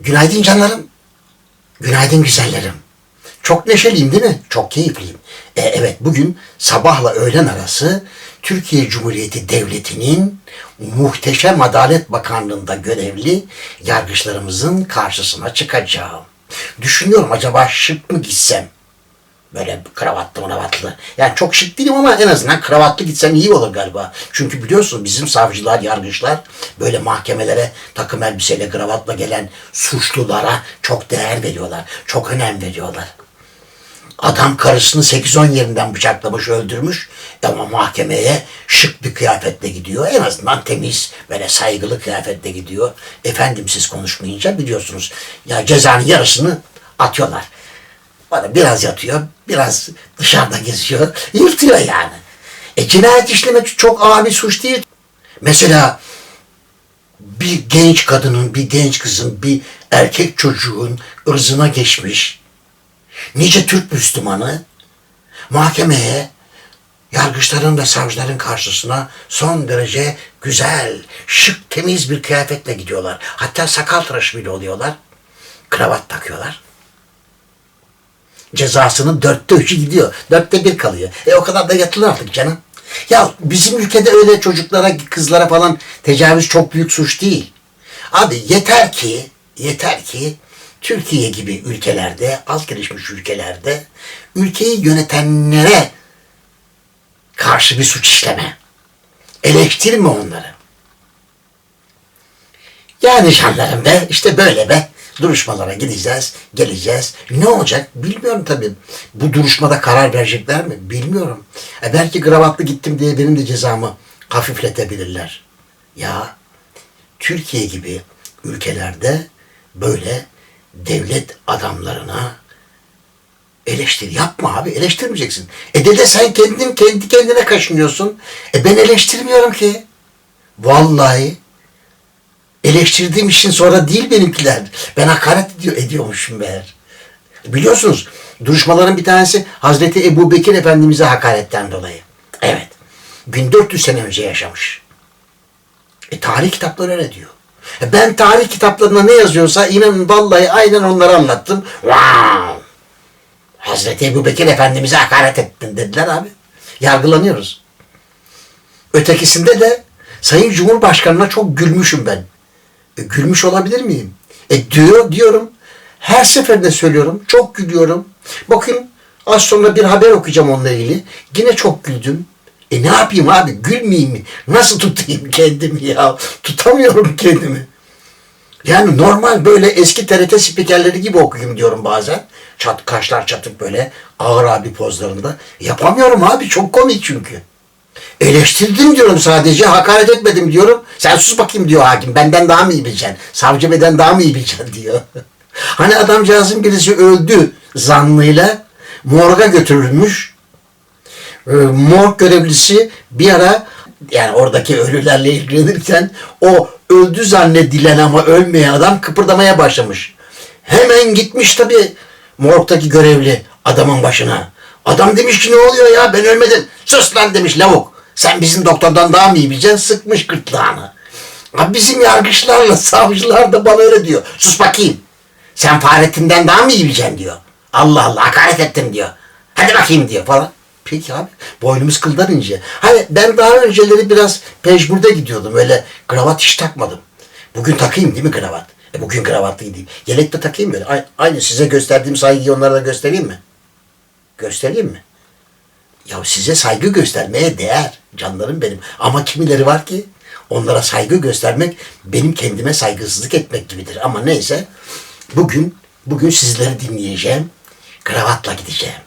Günaydın canlarım. Günaydın güzellerim. Çok neşeliyim değil mi? Çok keyifliyim. E, evet bugün sabahla öğlen arası Türkiye Cumhuriyeti Devleti'nin muhteşem Adalet Bakanlığı'nda görevli yargıçlarımızın karşısına çıkacağım. Düşünüyorum acaba şık mı gitsem? Böyle kravatlı kravatlı. Yani çok şık değilim ama en azından kravatlı gitsem iyi olur galiba. Çünkü biliyorsunuz bizim savcılar, yargıçlar böyle mahkemelere takım elbiseyle, kravatla gelen suçlulara çok değer veriyorlar. Çok önem veriyorlar. Adam karısını 8-10 yerinden bıçaklamış, öldürmüş ama mahkemeye şık bir kıyafetle gidiyor. En azından temiz, böyle saygılı kıyafetle gidiyor. Efendim siz konuşmayınca biliyorsunuz ya cezanın yarısını atıyorlar. Bana biraz yatıyor, biraz dışarıda geziyor, yırtıyor yani. E cinayet işlemek çok ağır bir suç değil. Mesela bir genç kadının, bir genç kızın, bir erkek çocuğun ırzına geçmiş nice Türk Müslümanı mahkemeye yargıçların ve savcıların karşısına son derece güzel, şık, temiz bir kıyafetle gidiyorlar. Hatta sakal tıraşı bile oluyorlar. Kravat takıyorlar. Cezasının dörtte üçü gidiyor. Dörtte bir kalıyor. E o kadar da yatılır artık canım. Ya bizim ülkede öyle çocuklara, kızlara falan tecavüz çok büyük suç değil. Abi yeter ki, yeter ki Türkiye gibi ülkelerde, az gelişmiş ülkelerde ülkeyi yönetenlere karşı bir suç işleme. Eleştirme onları. Yani canlarım be işte böyle be. Duruşmalara gideceğiz, geleceğiz. Ne olacak bilmiyorum tabii. Bu duruşmada karar verecekler mi? Bilmiyorum. E belki gravatlı gittim diye benim de cezamı hafifletebilirler. Ya Türkiye gibi ülkelerde böyle devlet adamlarına eleştiri yapma abi eleştirmeyeceksin. E dede sen kendin kendi kendine kaşınıyorsun. E ben eleştirmiyorum ki. Vallahi eleştirdiğim için sonra değil benimkiler. Ben hakaret ediyor, ediyormuşum meğer. Biliyorsunuz duruşmaların bir tanesi Hazreti Ebu Bekir Efendimiz'e hakaretten dolayı. Evet. 1400 sene önce yaşamış. E tarih kitapları öyle diyor. E, ben tarih kitaplarında ne yazıyorsa inanın vallahi aynen onları anlattım. Wow! Hazreti Ebu Bekir Efendimiz'e hakaret ettin dediler abi. Yargılanıyoruz. Ötekisinde de Sayın Cumhurbaşkanı'na çok gülmüşüm ben. E, gülmüş olabilir miyim? E diyor diyorum. Her seferinde söylüyorum. Çok gülüyorum. Bakın az sonra bir haber okuyacağım onunla ilgili. Yine çok güldüm. E ne yapayım abi? Gülmeyeyim mi? Nasıl tutayım kendimi ya? Tutamıyorum kendimi. Yani normal böyle eski TRT spikerleri gibi okuyayım diyorum bazen. Çat, kaşlar çatık böyle ağır abi pozlarında. Yapamıyorum abi çok komik çünkü. Eleştirdim diyorum sadece hakaret etmedim diyorum. Sen sus bakayım diyor hakim benden daha mı iyi bileceksin? Savcı beden daha mı iyi bileceksin diyor. hani adamcağızın birisi öldü zannıyla morga götürülmüş. Ee, morg görevlisi bir ara yani oradaki ölülerle ilgilenirken o öldü zannedilen ama ölmeyen adam kıpırdamaya başlamış. Hemen gitmiş tabii morgdaki görevli adamın başına. Adam demiş ki ne oluyor ya ben ölmedim. Sus lan demiş lavuk. Sen bizim doktordan daha mı iyi bileceksin? Sıkmış gırtlağını. Abi bizim yargıçlarla savcılar da bana öyle diyor. Sus bakayım. Sen Fahrettin'den daha mı iyi bileceksin diyor. Allah Allah hakaret ettim diyor. Hadi bakayım diyor falan. Peki abi boynumuz kıldan ince. Hani ben daha önceleri biraz pejmurde gidiyordum. Öyle kravat hiç takmadım. Bugün takayım değil mi kravat? E bugün kravatlı gideyim. Yelek de takayım böyle. Ay- Aynı size gösterdiğim saygıyı onlara da göstereyim mi? Göstereyim mi? Ya size saygı göstermeye değer canlarım benim. Ama kimileri var ki onlara saygı göstermek benim kendime saygısızlık etmek gibidir. Ama neyse bugün bugün sizleri dinleyeceğim. Kravatla gideceğim.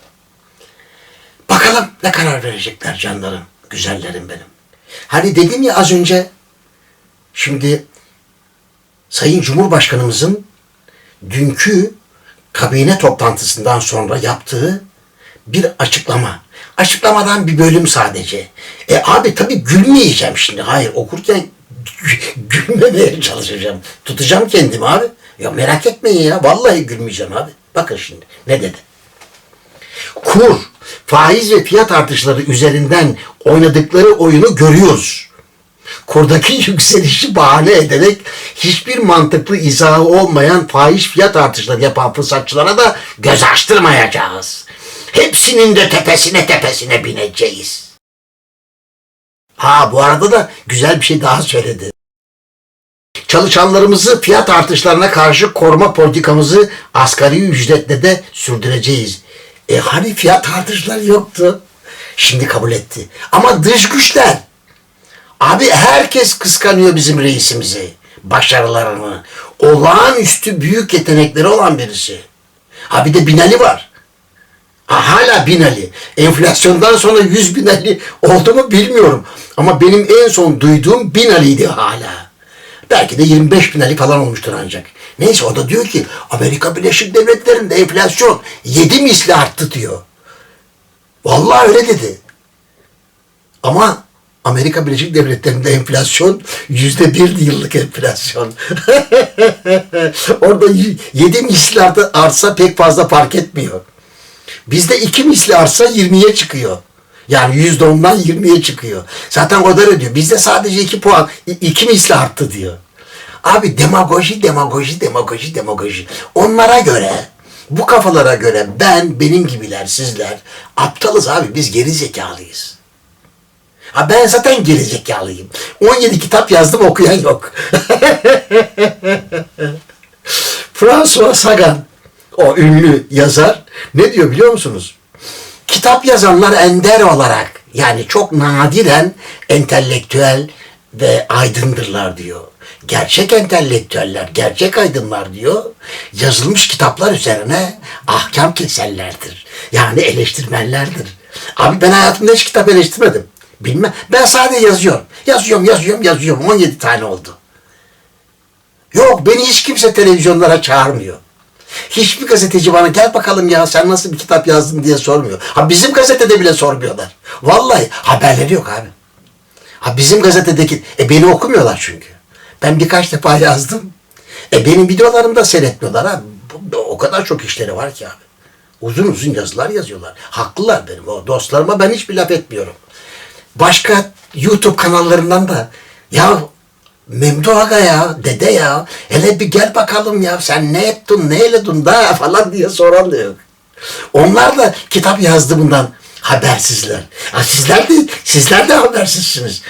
Bakalım ne karar verecekler canlarım, güzellerim benim. Hani dedim ya az önce şimdi Sayın Cumhurbaşkanımızın dünkü kabine toplantısından sonra yaptığı bir açıklama. Açıklamadan bir bölüm sadece. E abi tabii gülmeyeceğim şimdi. Hayır okurken gü- gülmemeye çalışacağım. Tutacağım kendimi abi. Ya merak etmeyin ya. Vallahi gülmeyeceğim abi. Bakın şimdi ne dedi. Kur, faiz ve fiyat artışları üzerinden oynadıkları oyunu görüyoruz. kurdaki yükselişi bahane ederek hiçbir mantıklı izahı olmayan fahiş fiyat artışları yapan fırsatçılara da göz açtırmayacağız. Hepsinin de tepesine tepesine bineceğiz. Ha bu arada da güzel bir şey daha söyledi. Çalışanlarımızı fiyat artışlarına karşı koruma politikamızı asgari ücretle de sürdüreceğiz. E hani fiyat artışları yoktu? Şimdi kabul etti. Ama dış güçler. Abi herkes kıskanıyor bizim reisimizi. Başarılarını. Olağanüstü büyük yetenekleri olan birisi. Ha bir de Binali var. Ha, hala Binali. Enflasyondan sonra 100 Binali oldu mu bilmiyorum. Ama benim en son duyduğum Binali'ydi hala. Belki de 25 Binali falan olmuştur ancak. Neyse o da diyor ki Amerika Birleşik Devletleri'nde enflasyon 7 misli arttı diyor. Vallahi öyle dedi. Ama Amerika Birleşik Devletleri'nde enflasyon yüzde bir yıllık enflasyon. Orada yedi misli artsa pek fazla fark etmiyor. Bizde iki misli artsa 20'ye çıkıyor. Yani yüzde ondan 20'ye çıkıyor. Zaten o da diyor. Bizde sadece iki puan, iki misli arttı diyor. Abi demagoji, demagoji, demagoji, demagoji. Onlara göre, bu kafalara göre ben, benim gibiler, sizler aptalız abi. Biz geri zekalıyız. Ha ben zaten geri zekalıyım. 17 kitap yazdım okuyan yok. François Sagan o ünlü yazar ne diyor biliyor musunuz? Kitap yazanlar ender olarak yani çok nadiren entelektüel ve aydındırlar diyor. Gerçek entelektüeller, gerçek aydınlar diyor. Yazılmış kitaplar üzerine ahkam keserlerdir. Yani eleştirmenlerdir. Abi ben hayatımda hiç kitap eleştirmedim. Bilmem. Ben sadece yazıyorum. Yazıyorum, yazıyorum, yazıyorum. 17 tane oldu. Yok beni hiç kimse televizyonlara çağırmıyor. Hiçbir gazeteci bana gel bakalım ya sen nasıl bir kitap yazdın diye sormuyor. Ha bizim gazetede bile sormuyorlar. Vallahi haberleri yok abi. Ha bizim gazetedeki e beni okumuyorlar çünkü. Ben birkaç defa yazdım. E benim videolarımı da seyretmiyorlar abi. O kadar çok işleri var ki abi. Uzun uzun yazılar yazıyorlar. Haklılar benim. O dostlarıma ben hiçbir laf etmiyorum. Başka YouTube kanallarından da ya Memdu Aga ya, dede ya, hele bir gel bakalım ya, sen ne ettin, ne eyledin da falan diye soran da yok. Onlar da kitap yazdığımdan habersizler. Ha, sizler de, sizler de habersizsiniz.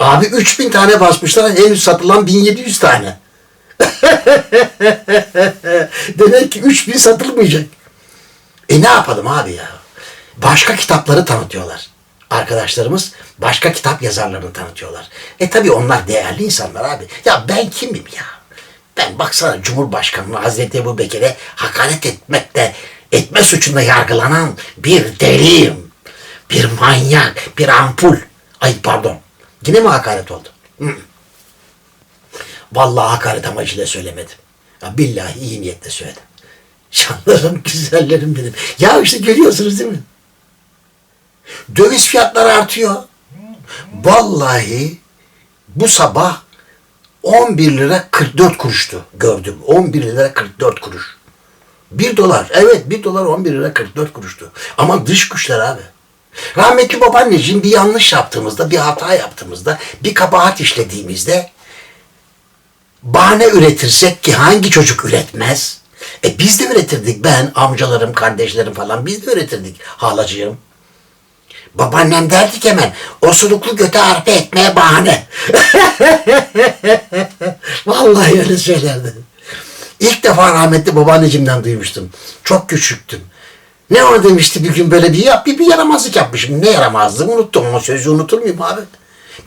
Abi 3000 tane basmışlar, henüz satılan 1700 tane. Demek ki 3000 satılmayacak. E ne yapalım abi ya? Başka kitapları tanıtıyorlar. Arkadaşlarımız başka kitap yazarlarını tanıtıyorlar. E tabi onlar değerli insanlar abi. Ya ben kimim ya? Ben baksana Cumhurbaşkanı Hazreti Ebu Bekir'e hakaret etmekte, etme suçunda yargılanan bir deliyim. Bir manyak, bir ampul. Ay pardon. Yine mi hakaret oldu? Hı. Vallahi hakaret amacıyla söylemedim. Ya billahi iyi niyetle söyledim. Canlarım, güzellerim benim. Ya işte görüyorsunuz değil mi? Döviz fiyatları artıyor. Vallahi bu sabah 11 lira 44 kuruştu gördüm. 11 lira 44 kuruş. 1 dolar. Evet 1 dolar 11 lira 44 kuruştu. Ama dış güçler abi. Rahmetli babaanneciğim bir yanlış yaptığımızda, bir hata yaptığımızda, bir kabahat işlediğimizde bahane üretirsek ki hangi çocuk üretmez? E biz de üretirdik. Ben, amcalarım, kardeşlerim falan biz de üretirdik halacığım. Babaannem derdi ki hemen osuruklu göte arpa ekmeğe bahane. Vallahi öyle söylerdi. İlk defa rahmetli babaanneciğimden duymuştum. Çok küçüktüm. Ne o demişti bir gün böyle bir yap bir, bir yaramazlık yapmışım. Ne yaramazlığı unuttum ama sözü unutur muyum abi?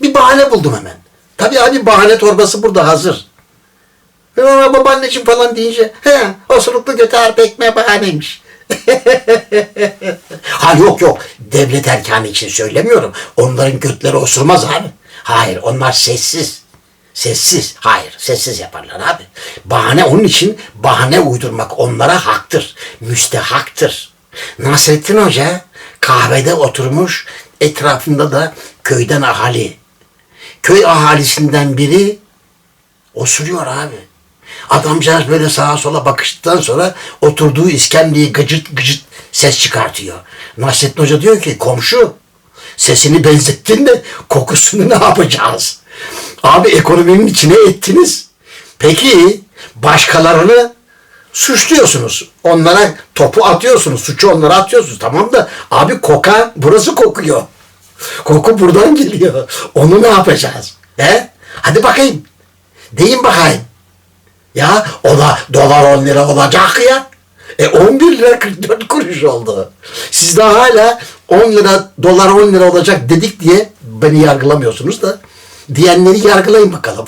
Bir bahane buldum hemen. Tabii abi bahane torbası burada hazır. Ben ona babaanneciğim falan deyince he osuruklu göte arpa ekmeğe bahaneymiş. ha yok yok devlet erkanı için söylemiyorum. Onların götleri osurmaz abi. Hayır onlar sessiz. Sessiz. Hayır sessiz yaparlar abi. Bahane onun için bahane uydurmak onlara haktır. Müstehaktır. Nasrettin Hoca kahvede oturmuş etrafında da köyden ahali. Köy ahalisinden biri osuruyor abi. Adamcağız böyle sağa sola bakıştıktan sonra oturduğu iskemleyi gıcırt gıcırt ses çıkartıyor. Nasrettin Hoca diyor ki komşu sesini benzettin de kokusunu ne yapacağız? Abi ekonominin içine ettiniz. Peki başkalarını suçluyorsunuz. Onlara topu atıyorsunuz. Suçu onlara atıyorsunuz. Tamam da abi koka burası kokuyor. Koku buradan geliyor. Onu ne yapacağız? He? Hadi bakayım. Deyin bakayım. Ya o da dolar 10 lira olacak ya. E 11 lira 44 kuruş oldu. Siz de hala 10 lira dolar 10 lira olacak dedik diye beni yargılamıyorsunuz da diyenleri yargılayın bakalım.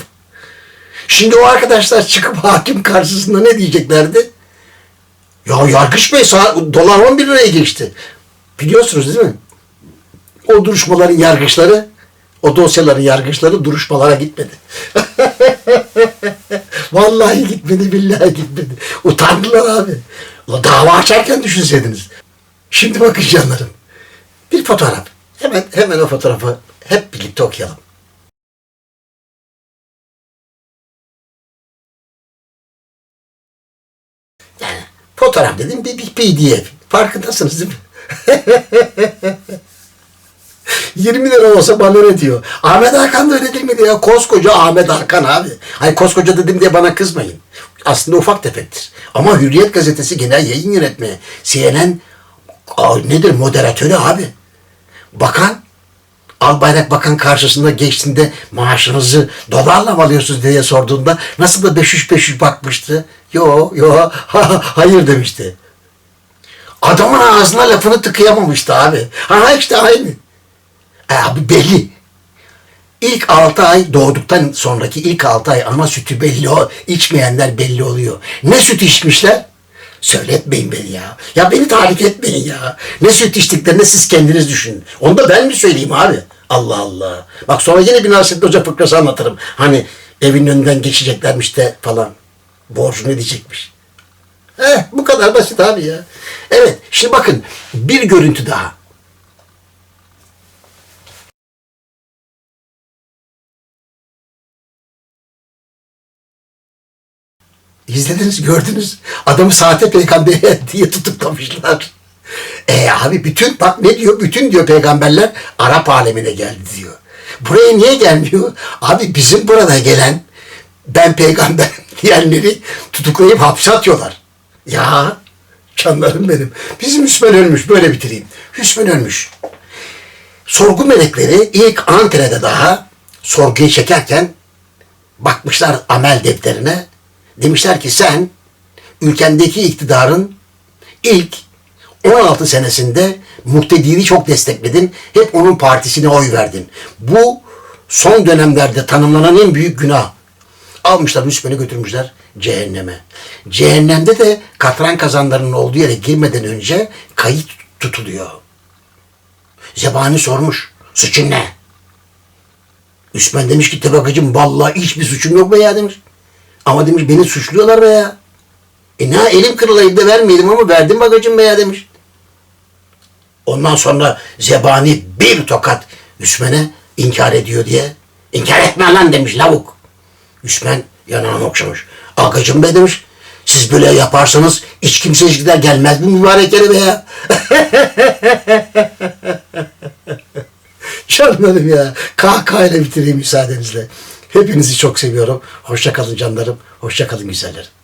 Şimdi o arkadaşlar çıkıp hakim karşısında ne diyeceklerdi? Ya Yargıç Bey dolar 11 liraya geçti. Biliyorsunuz değil mi? O duruşmaların yargıçları, o dosyaların yargıçları duruşmalara gitmedi. Vallahi gitmedi, billahi gitmedi. Utandılar abi. Ulan dava açarken düşünseydiniz. Şimdi bakın canlarım. Bir fotoğraf. Hemen hemen o fotoğrafı hep birlikte okuyalım. Yani fotoğraf dedim bir, bir PDF. Farkındasınız değil mi? 20 lira olsa bana ne diyor? Ahmet Hakan da öyle değil miydi ya? Koskoca Ahmet Hakan abi. Ay koskoca dedim diye bana kızmayın. Aslında ufak tefektir. Ama Hürriyet gazetesi genel yayın yönetmeni. CNN nedir moderatörü abi. Bakan Albayrak Bakan karşısında geçtiğinde maaşınızı dolarla mı alıyorsunuz diye sorduğunda nasıl da 500 500 bakmıştı. Yo yo hayır demişti. Adamın ağzına lafını tıkayamamıştı abi. Ha işte aynı. E abi belli. İlk 6 ay doğduktan sonraki ilk 6 ay ana sütü belli o. içmeyenler belli oluyor. Ne süt içmişler? Söyletmeyin beni ya. Ya beni tahrik etmeyin ya. Ne süt içtiklerini siz kendiniz düşünün. Onu da ben mi söyleyeyim abi? Allah Allah. Bak sonra yine bir Nasrettin Hoca fıkrası anlatırım. Hani evin önünden geçeceklermiş de falan. Borcu ne diyecekmiş. Eh bu kadar basit abi ya. Evet şimdi bakın bir görüntü daha. İzlediniz, gördünüz. Adamı saate peygamber diye tutuklamışlar. E abi bütün bak ne diyor? Bütün diyor peygamberler Arap alemine geldi diyor. Buraya niye gelmiyor? Abi bizim burada gelen ben peygamber diyenleri tutuklayıp hapse atıyorlar. Ya canlarım benim. Bizim Hüsmen ölmüş. Böyle bitireyim. Hüsmen ölmüş. Sorgu melekleri ilk Ankara'da daha sorguya çekerken bakmışlar amel defterine. Demişler ki sen ülkendeki iktidarın ilk 16 senesinde muhtedini çok destekledin. Hep onun partisine oy verdin. Bu son dönemlerde tanımlanan en büyük günah. Almışlar Hüsmen'i götürmüşler cehenneme. Cehennemde de katran kazanlarının olduğu yere girmeden önce kayıt tutuluyor. Zebani sormuş. Suçun ne? Hüsmen demiş ki tabakacım vallahi hiçbir suçum yok be ya demiş. Ama demiş beni suçluyorlar be ya. E ne elim kırılayım da vermeyelim ama verdim bagacım be ya demiş. Ondan sonra zebani bir tokat Hüsmen'e inkar ediyor diye. İnkar etme lan demiş lavuk. Hüsmen yanağını okşamış. Agacım be demiş. Siz böyle yaparsanız hiç kimse hiç gider gelmez mi mübarek yere be ya. Canlarım ya. Kahkahayla bitireyim müsaadenizle. Hepinizi çok seviyorum. Hoşça kalın canlarım. Hoşça kalın güzellerim.